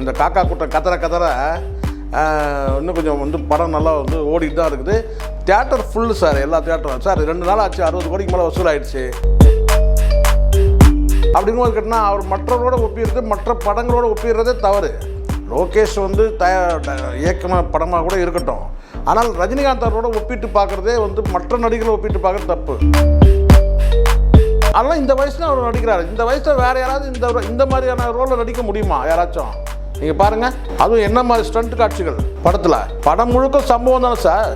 இந்த காக்கா கூட்டம் கதற கதற இன்னும் கொஞ்சம் வந்து படம் நல்லா வந்து ஓடிட்டு தான் இருக்குது. தேட்டர் ஃபுல்லு சார் எல்லா தேட்டரும் சார் ரெண்டு நாள் ஆச்சு அறுபது கோடிக்கு மேலே வசூல் ஆயிடுச்சு அப்படிங்கும்போது கேட்டால் அவர் மற்றவரோட ஒப்பிடுறது மற்ற படங்களோட ஒப்பிடுறதே தவறு. லோகேஷ் வந்து தய இயக்கமாக படமாக கூட இருக்கட்டும். ஆனால் ரஜினிகாந்த் அவரோட ஒப்பிட்டு பார்க்குறதே வந்து மற்ற நடிகர்களை ஒப்பிட்டு பார்க்குறது தப்பு. அதெல்லாம் இந்த வயசில் அவர் நடிக்கிறார். இந்த வயசில் வேறு யாராவது இந்த இந்த மாதிரியான ரோலில் நடிக்க முடியுமா? யாராச்சும்? நீங்க பாருங்க அதுவும் என்ன மாதிரி ஸ்டண்ட் காட்சிகள்? படத்துல. படம் முழுக்க சம்பவம் தானே சார்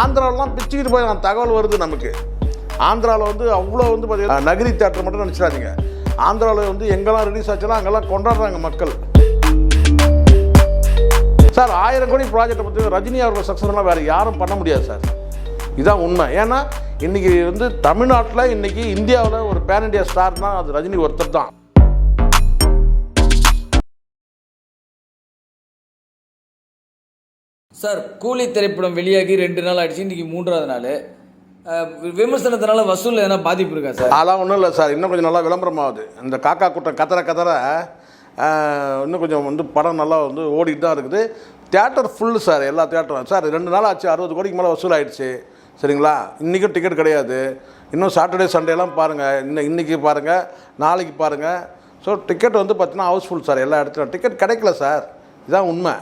ஆந்திராவிலாம் பிச்சுக்கிட்டு போயிடலாம் தகவல் வருது நமக்கு. ஆந்திராவில் வந்து அவ்வளோ வந்து பார்த்தீங்கன்னா நகரி தேட்டர் மட்டும் நினச்சிடாதீங்க. ஆந்திராவில் வந்து எங்கெல்லாம் ரிலீஸ் ஆச்சுன்னா அங்கெல்லாம் கொண்டாடுறாங்க மக்கள். சார் ஆயிரம் கோடி ப்ராஜெக்டை பற்றி ரஜினி அவர்கள் சக்ஸஸ்லாம் வேறு யாரும் பண்ண முடியாது சார் இதான் உண்மை. ஏன்னா இன்றைக்கி வந்து தமிழ்நாட்டில் இன்றைக்கி இந்தியாவில் ஒரு பேன் இண்டியா ஸ்டார்னா அது ரஜினி ஒருத்தர் தான். சார் கூலி திரைப்படம் வெளியாகி ரெண்டு நாள் ஆயிடுச்சு இன்றைக்கி மூன்றாவது நாள். விமர்சனத்தினால வசூல் எதனா பாதிப்பு இருக்கா சார்? அதெல்லாம் ஒன்றும் இல்லை சார். இன்னும் கொஞ்சம் நல்லா விளம்பரம் ஆகுது இந்த காக்கா கூட்டம் கதற கதற இன்னும் கொஞ்சம் வந்து படம் நல்லா வந்து ஓடிட்டு தான் இருக்குது. தேட்டர் ஃபுல்லு சார் எல்லா தேட்டரும் சார் ரெண்டு நாள் ஆச்சு அறுபது கோடிக்கு மேலே வசூல் ஆயிடுச்சு. சரிங்களா? இன்றைக்கும் டிக்கெட் கிடையாது. இன்னும் சாட்டர்டே சண்டேலாம் பாருங்கள் இன்னும் இன்றைக்கி பாருங்கள் நாளைக்கு பாருங்கள் ஸோ டிக்கெட் வந்து பார்த்தீங்கன்னா ஹவுஸ்ஃபுல் சார் எல்லா இடத்துலையும். டிக்கெட் கிடைக்கல சார். இதுதான் உண்மை.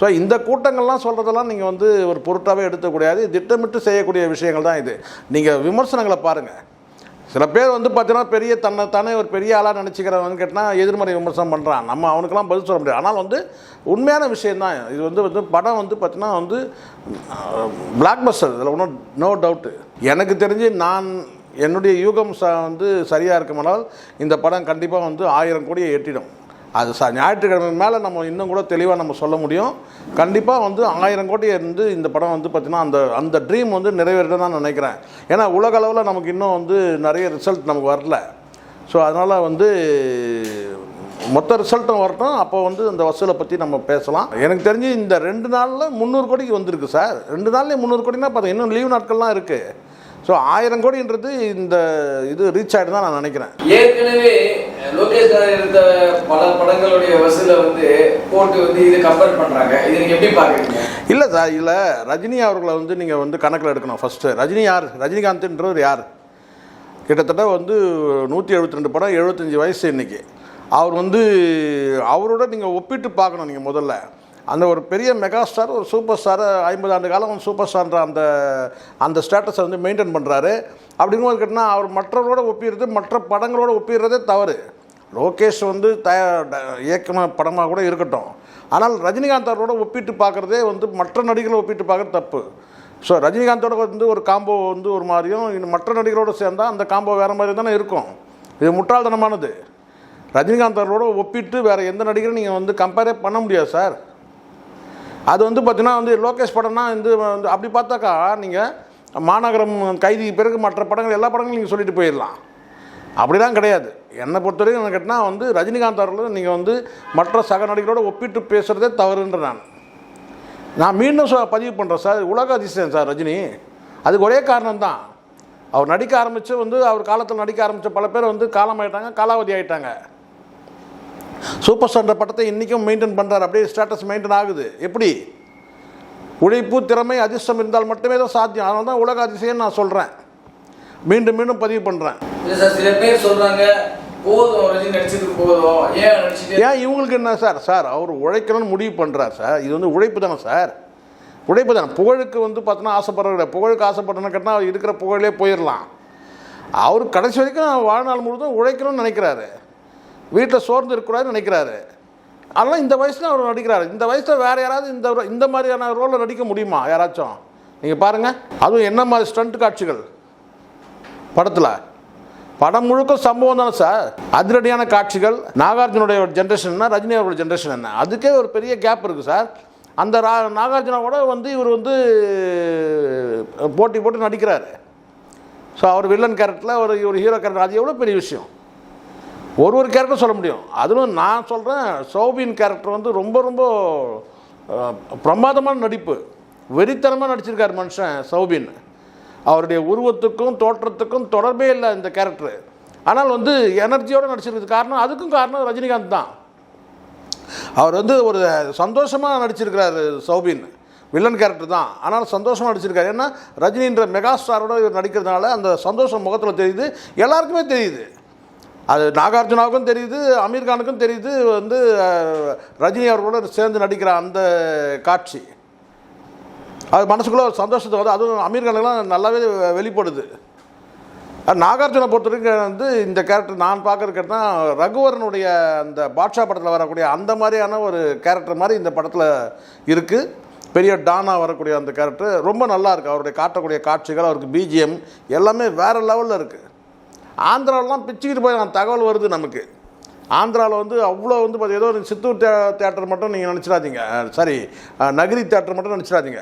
ஸோ இந்த கூட்டங்கள்லாம் சொல்கிறதெல்லாம் நீங்கள் வந்து ஒரு பொருட்டாகவே எடுத்துக்கூடாது திட்டமிட்டு செய்யக்கூடிய விஷயங்கள் தான் இது. நீங்கள் விமர்சனங்களை பாருங்கள் சில பேர் வந்து பார்த்தீங்கன்னா பெரிய தன்னை தானே ஒரு பெரிய ஆளாக நினச்சிக்கிறவங்க கேட்டால் எதிர்மறை விமர்சனம் பண்ணுறான் நம்ம அவனுக்கெல்லாம் பதில் சொல்ல முடியாது. ஆனால் வந்து உண்மையான விஷயந்தான் இது வந்து வந்து படம் வந்து பார்த்தீங்கன்னா வந்து பிளாக் பஸ்டர் இதில் ஒன்றும் நோ டவுட்டு எனக்கு தெரிஞ்சு நான் என்னுடைய யூகம் ச வந்து சரியாக இருக்குமானால் இந்த படம் கண்டிப்பாக வந்து ஆயிரம் கோடியை எட்டிடும். அது ச ஞாயிற்றுக்கிழமை மேலே நம்ம இன்னும் கூட தெளிவாக நம்ம சொல்ல முடியும். கண்டிப்பாக வந்து ஆயிரம் கோடி இருந்து இந்த படம் வந்து பார்த்திங்கன்னா அந்த அந்த ட்ரீம் வந்து நிறைவேறதான் நான் நினைக்கிறேன். ஏன்னா உலக அளவில் நமக்கு இன்னும் வந்து நிறைய ரிசல்ட் நமக்கு வரல. ஸோ அதனால் வந்து மொத்த ரிசல்ட்டும் வரட்டும். அப்போ வந்து இந்த வசூலை பற்றி நம்ம பேசலாம். எனக்கு தெரிஞ்சு இந்த ரெண்டு நாளில் முந்நூறு கோடிக்கு வந்திருக்கு சார். ரெண்டு நாள்லேயே முந்நூறு கோடினா பார்த்தா இன்னும் லீவ் நாட்கள்லாம் இருக்குது ஸோ ஆயிரம் கோடின்றது இந்த இது ரீச் ஆகிட்டு தான் நான் நினைக்கிறேன். ஏற்கனவே லோகேஷ் சார் எடுத்த பல படங்களுடைய வசூலை வந்து போட்டு வந்து இது கம்பேர் பண்றாங்க. இது நீங்க எப்படி பாக்குறீங்க இல்லை சார் இல்லை. ரஜினி அவர்களை வந்து நீங்கள் வந்து கணக்கில் எடுக்கணும் ஃபஸ்ட்டு ரஜினி யார்? ரஜினிகாந்த்ன்றவர் யார்? கிட்டத்தட்ட வந்து நூற்றி எழுபத்தி ரெண்டு படம் எழுபத்தஞ்சி வயசு இன்னைக்கு. அவர் வந்து அவரோட நீங்கள் ஒப்பிட்டு பார்க்கணும் நீங்கள் முதல்ல. அந்த ஒரு பெரிய மெகா ஸ்டார் ஒரு சூப்பர் ஸ்டார் ஐம்பது ஆண்டு காலம் சூப்பர் ஸ்டார்ன்ற அந்த அந்த ஸ்டேட்டஸை வந்து மெயின்டைன் பண்ணுறாரு அப்படிங்கும்போது கேட்டால் அவர் மற்றவரோட ஒப்பிடுறது மற்ற படங்களோட ஒப்பிடுறதே தவறு. லோகேஷ் வந்து த ட- படமாக கூட இருக்கட்டும். ஆனால் ரஜினிகாந்த் அவரோட ஒப்பிட்டு பார்க்குறதே வந்து மற்ற நடிகர்களை ஒப்பிட்டு பார்க்குறது தப்பு. ஸோ ரஜினிகாந்தோட வந்து ஒரு காம்போ வந்து ஒரு மாதிரியும் மற்ற நடிகரோடு சேர்ந்தால் அந்த காம்போ வேறு மாதிரி தானே இருக்கும். இது முட்டாள்தனமானது. ரஜினிகாந்த் அவரோட ஒப்பிட்டு வேறு எந்த நடிகரும் நீங்கள் வந்து கம்பேரே பண்ண முடியாது சார் அது வந்து பார்த்தீங்கன்னா வந்து லோகேஷ் படம்னா வந்து வந்து அப்படி பார்த்தாக்கா நீங்கள் மாநகரம் கைதி பிறகு மற்ற படங்கள் எல்லா படங்களும் நீங்கள் சொல்லிட்டு போயிடலாம். அப்படிலாம் கிடையாது. என்னை பொறுத்தவரைக்கும் என்ன கேட்டால் வந்து ரஜினிகாந்த் அவர்கள் நீங்கள் வந்து மற்ற சக நடிகரோடு ஒப்பிட்டு பேசுகிறதே தவறுன்ற நான். நான் மீண்டும் சொ பதிவு பண்ணுறேன் சார். உலக அதிசயம் சார் ரஜினி. அதுக்கு ஒரே காரணம் தான் அவர் நடிக்க ஆரம்பித்து வந்து அவர் காலத்தில் நடிக்க ஆரம்பித்த பல பேர் வந்து காலமாயிட்டாங்க காலாவதி ஆகிட்டாங்க சூப்பர் ஸ்டார் படத்தை இன்றைக்கும் மெயின்டைன் பண்ணுறாரு அப்படியே ஸ்டேட்டஸ் மெயின்டைன் ஆகுது. எப்படி? உழைப்பு திறமை அதிர்ஷ்டம் இருந்தால் மட்டுமே தான் சாத்தியம். அதனால தான் உலக அதிசயம் நான் சொல்கிறேன் மீண்டும் மீண்டும் பதிவு பண்ணுறேன் சில பேர் போதும் ஏன் இவங்களுக்கு என்ன சார்? சார் அவர் உழைக்கணும்னு முடிவு பண்ணுறார் சார். இது வந்து உழைப்பு தானே சார். உழைப்பு தானே. புகழுக்கு வந்து பார்த்தோன்னா ஆசைப்படுற புகழுக்கு ஆசைப்படுறேன்னு கேட்டால் அவர் இருக்கிற புகழே போயிடலாம் அவர் கடைசி வரைக்கும் வாழ்நாள் முழுதும் உழைக்கணும்னு நினைக்கிறாரு. வீட்டில் சோர்ந்து இருக்கக்கூடாதுன்னு நினைக்கிறாரு. அதெல்லாம் இந்த வயசில் அவர் நடிக்கிறார். இந்த வயசில் வேறு யாராவது இந்த இந்த மாதிரியான ரோலில் நடிக்க முடியுமா? யாராச்சும். நீங்கள் பாருங்கள் அதுவும் என்ன மாதிரி ஸ்டண்ட் காட்சிகள்? படத்தில். படம் முழுக்க சம்பவம் தானே சார் அதிரடியான காட்சிகள். நாகார்ஜுனுடைய ஜென்ரேஷன் என்ன? ரஜினி அவரோட ஜென்ரேஷன் என்ன? அதுக்கே ஒரு பெரிய கேப் இருக்குது சார் அந்த ரா நாகார்ஜுனாவோட வந்து இவர் வந்து போட்டி போட்டு நடிக்கிறார். ஸோ அவர் வில்லன் கேரக்டரில் ஒரு ஒரு ஹீரோ கேரக்டர் அது எவ்வளோ பெரிய விஷயம்? ஒரு ஒரு கேரக்டர் சொல்ல முடியும். அதுவும் நான் சொல்கிறேன் சௌபின் கேரக்டர் வந்து ரொம்ப ரொம்ப பிரமாதமான நடிப்பு. வெறித்தனமாக நடிச்சிருக்கார் மனுஷன் சௌபின். அவருடைய உருவத்துக்கும் தோற்றத்துக்கும் தொடர்பே இல்லை இந்த கேரக்டர் ஆனால் வந்து எனர்ஜியோடு நடிச்சிருக்கிறது காரணம் அதுக்கும் காரணம் ரஜினிகாந்த் தான். அவர் வந்து ஒரு சந்தோஷமாக நடிச்சிருக்கிறாரு சௌபின். வில்லன் கேரக்டர் தான். ஆனால் சந்தோஷமாக நடிச்சிருக்காரு. ஏன்னா ரஜினின்ற மெகா ஸ்டாரோட இவர் நடிக்கிறதுனால அந்த சந்தோஷம் முகத்தில் தெரியுது. எல்லாருக்குமே தெரியுது. அது நாகார்ஜுனாவுக்கும் தெரியுது அமீர்கானுக்கும் தெரியுது வந்து ரஜினி அவர்களோட சேர்ந்து நடிக்கிற அந்த காட்சி. அது மனசுக்குள்ளே ஒரு சந்தோஷத்தை வந்து அதுவும் அமீர் கானுக்கெல்லாம் நல்லாவே வெளிப்படுது. நாகார்ஜுனை பொறுத்த வரைக்கும் வந்து இந்த கேரக்டர் நான் பார்க்குற தான் ரகுவரனுடைய அந்த பாட்ஷா படத்தில் வரக்கூடிய அந்த மாதிரியான ஒரு கேரக்டர் மாதிரி இந்த படத்தில் இருக்குது பெரிய டானா வரக்கூடிய அந்த கேரக்டர் ரொம்ப நல்லா இருக்குது அவருடைய காட்டக்கூடிய காட்சிகள் அவருக்கு பிஜிஎம் எல்லாமே வேறு லெவலில் இருக்குது ஆந்திராவிலாம் பிச்சுக்கிட்டு போய் தகவல் வருது நமக்கு. ஆந்திராவில் வந்து அவ்வளோ வந்து பாத்தி- ஏதோ ஒரு சித்தூர் தே தேட்டர் மட்டும் நீங்கள் நினச்சிடாதீங்க. சாரி நகரி தேட்டர் மட்டும் நினச்சிடாதீங்க.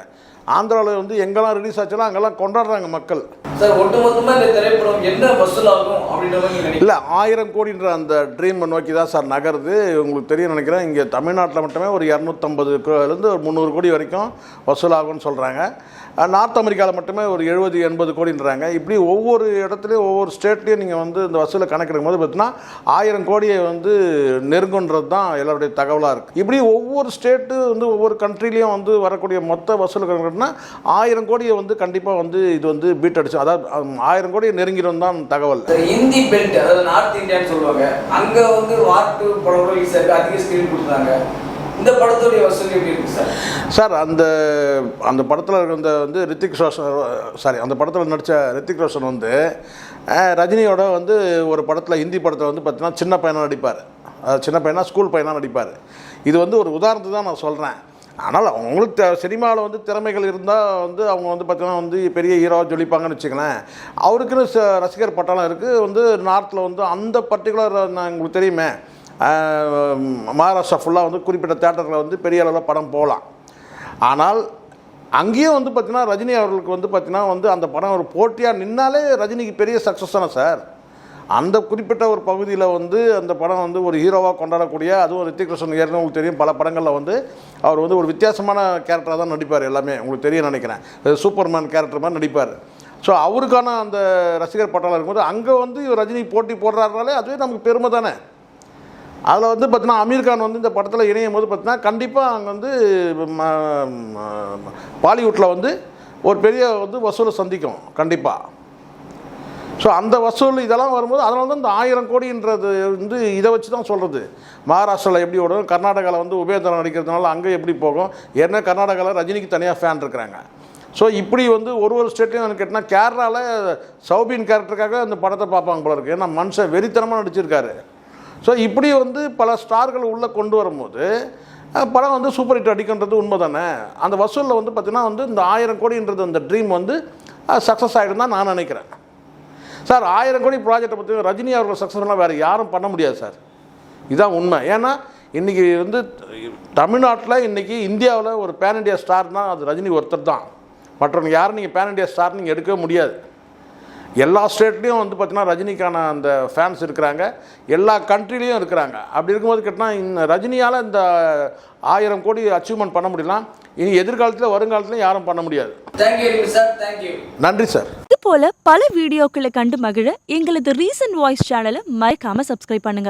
ஆந்திராவில் வந்து எங்கெல்லாம் ரிலீஸ் ஆச்சுன்னா அங்கெல்லாம் கொண்டாடுறாங்க மக்கள். சார் திரைப்படம் என்ன வசூல் ஆகும் நினைக்கிறீங்க? இல்லை ஆயிரம் கோடின்ற அந்த ட்ரீமை நோக்கி தான் சார் நகருது. உங்களுக்கு தெரியும் நினைக்கிறேன் இங்கே தமிழ்நாட்டில் மட்டுமே ஒரு இரநூத்தம்பதுலேருந்து ஒரு முந்நூறு கோடி வரைக்கும் வசூலாகும்னு சொல்கிறாங்க நார்த் அமெரிக்காவில் மட்டுமே ஒரு எழுபது எண்பது கோடின்றாங்க. இப்படி ஒவ்வொரு இடத்துலையும் ஒவ்வொரு ஸ்டேட்லேயும் நீங்கள் வந்து இந்த வசூலை கணக்கெடுக்கும் போது பார்த்தீங்கன்னா ஆயிரம் கோடியை வந்து நெருங்குன்றது தான் எல்லாருடைய தகவலாக இருக்குது இப்படி ஒவ்வொரு ஸ்டேட்டு வந்து ஒவ்வொரு கண்ட்ரிலையும் வந்து வரக்கூடிய மொத்த வசூல் கணக்குனா ஆயிரம் கோடியை வந்து கண்டிப்பாக வந்து இது வந்து பீட் அடிச்சு அதாவது ஆயிரம் கோடியை நெருங்கிடும் தான் தகவல். இந்தி பெல்ட் அதாவது நார்த் இந்தியான்னு சொல்லுவாங்க அங்க வந்து வாட்டு படம் கூட அதிக ஸ்கிரீன் கொடுத்தாங்க இந்த படத்துடைய வசூல் எப்படி இருக்கு சார்? சார் அந்த அந்த படத்தில் இருந்த வந்து ரித்திக் ரோஷன் சாரி அந்த படத்தில் நடித்த ரித்திக் ரோஷன் வந்து ரஜினியோட வந்து ஒரு படத்தில் ஹிந்தி படத்தில் வந்து பார்த்தீங்கன்னா சின்ன பையனாக நடிப்பார். சின்ன பையனா ஸ்கூல் பையனாக நடிப்பார். இது வந்து ஒரு உதாரணத்துக்கு தான் நான் சொல்கிறேன் ஆனால் அவங்களுக்கு த சினிமாவில் வந்து திறமைகள் இருந்தால் வந்து அவங்க வந்து பார்த்தீங்கன்னா வந்து பெரிய ஹீரோவாக ஜொலிப்பாங்கன்னு வச்சுங்களேன் அவருக்குன்னு ச- ரசிகர் பட்டாளம் இருக்குது வந்து நார்த்தில் வந்து அந்த பர்டிகுலர் நான் உங்களுக்கு தெரியுமே. மகாராஷ்டிரா ஃபுல்லாக வந்து குறிப்பிட்ட தேட்டரில் வந்து பெரிய அளவில் படம் போகலாம் ஆனால் அங்கேயும் வந்து பார்த்தீங்கன்னா ரஜினி அவர்களுக்கு வந்து பார்த்தீங்கன்னா வந்து அந்த படம் ஒரு போட்டியாக நின்னாலே ரஜினிக்கு பெரிய சக்ஸஸ் தானே சார்? அந்த குறிப்பிட்ட ஒரு பகுதியில் வந்து அந்த படம் வந்து ஒரு ஹீரோவாக கொண்டாடக்கூடிய அதுவும் ரித்திக் ரோஷன் ஏற்கனவே உங்களுக்கு தெரியும் பல படங்களில் வந்து அவர் வந்து ஒரு வித்தியாசமான கேரக்டராக தான் நடிப்பார் எல்லாமே. உங்களுக்கு தெரியும் நினைக்கிறேன். சூப்பர்மேன் கேரக்டர் மாதிரி நடிப்பார். ஸோ அவருக்கான அந்த ரசிகர் பட்டாளம் இருக்கும்போது அங்கே வந்து இவர் ரஜினி போட்டி போடுறாருனாலே அதுவே நமக்கு பெருமை தானே. அதில் வந்து பார்த்தீங்கன்னா அமீர் கான் வந்து இந்த படத்தில் இணையும் போது பார்த்தீங்கன்னா கண்டிப்பாக அங்கே வந்து பாலிவுட்டில் வந்து ஒரு பெரிய வந்து வசூலை சந்திக்கும் கண்டிப்பாக ஸோ அந்த வசூல் இதெல்லாம் வரும்போது அதனால தான் இந்த ஆயிரம் கோடின்றது வந்து இதை வச்சு தான் சொல்கிறது மகாராஷ்டிராவில் எப்படி ஓடும்? கர்நாடகாவில் வந்து உபயோகம் நடிக்கிறதுனால அங்கே எப்படி போகும்? ஏன்னா கர்நாடகாவில் ரஜினிக்கு தனியாக ஃபேன் இருக்கிறாங்க. ஸோ இப்படி வந்து ஒரு ஒரு ஸ்டேட்லையும் எனக்கு கேட்டால் கேரளாவில் சௌபின் கேரக்டருக்காக அந்த படத்தை பார்ப்பாங்க போல இருக்குது ஏன்னா மனுஷன் வெறித்தனமாக நடிச்சிருக்காரு. ஸோ இப்படி வந்து பல ஸ்டார்கள் உள்ளே கொண்டு வரும்போது படம் வந்து சூப்பர் ஹிட் அடிக்கின்றது உண்மை தானே அந்த வசூலில் வந்து பார்த்திங்கன்னா வந்து இந்த ஆயிரம் கோடின்றது அந்த ட்ரீம் வந்து சக்ஸஸ் ஆகிடும் தான் நான் நினைக்கிறேன். சார் ஆயிரம் கோடி ப்ராஜெக்டை பற்றி ரஜினி அவர்கள் சக்ஸஸ்ஃபுல்லாக வேறு யாரும் பண்ண முடியாது சார். இதுதான் உண்மை. ஏன்னா இன்றைக்கி வந்து தமிழ்நாட்டில் இன்றைக்கி இந்தியாவில் ஒரு பேன் இண்டியா ஸ்டார்னால் அது ரஜினி ஒருத்தர் தான். மற்றவங்க யாரும் நீங்கள் பேன் இண்டியா ஸ்டார் நீங்கள் எடுக்கவே முடியாது. எல்லா ஸ்டேட்லேயும் வந்து பார்த்தீங்கன்னா ரஜினிக்கான அந்த ஃபேன்ஸ் இருக்கிறாங்க. எல்லா கண்ட்ரிலையும் இருக்கிறாங்க. அப்படி இருக்கும்போது கேட்டால் இந்த ரஜினியால் இந்த ஆயிரம் கோடி அச்சீவ்மெண்ட் பண்ண முடியலாம். இனி எதிர்காலத்தில் வருங்காலத்துலையும் யாரும் பண்ண முடியாது. நன்றி சார் இது போல பல வீடியோக்களை கண்டு மகிழ எங்களது ரீசன்ட் வாய்ஸ் சேனலை மறக்காம சப்ஸ்கிரைப் பண்ணுங்க.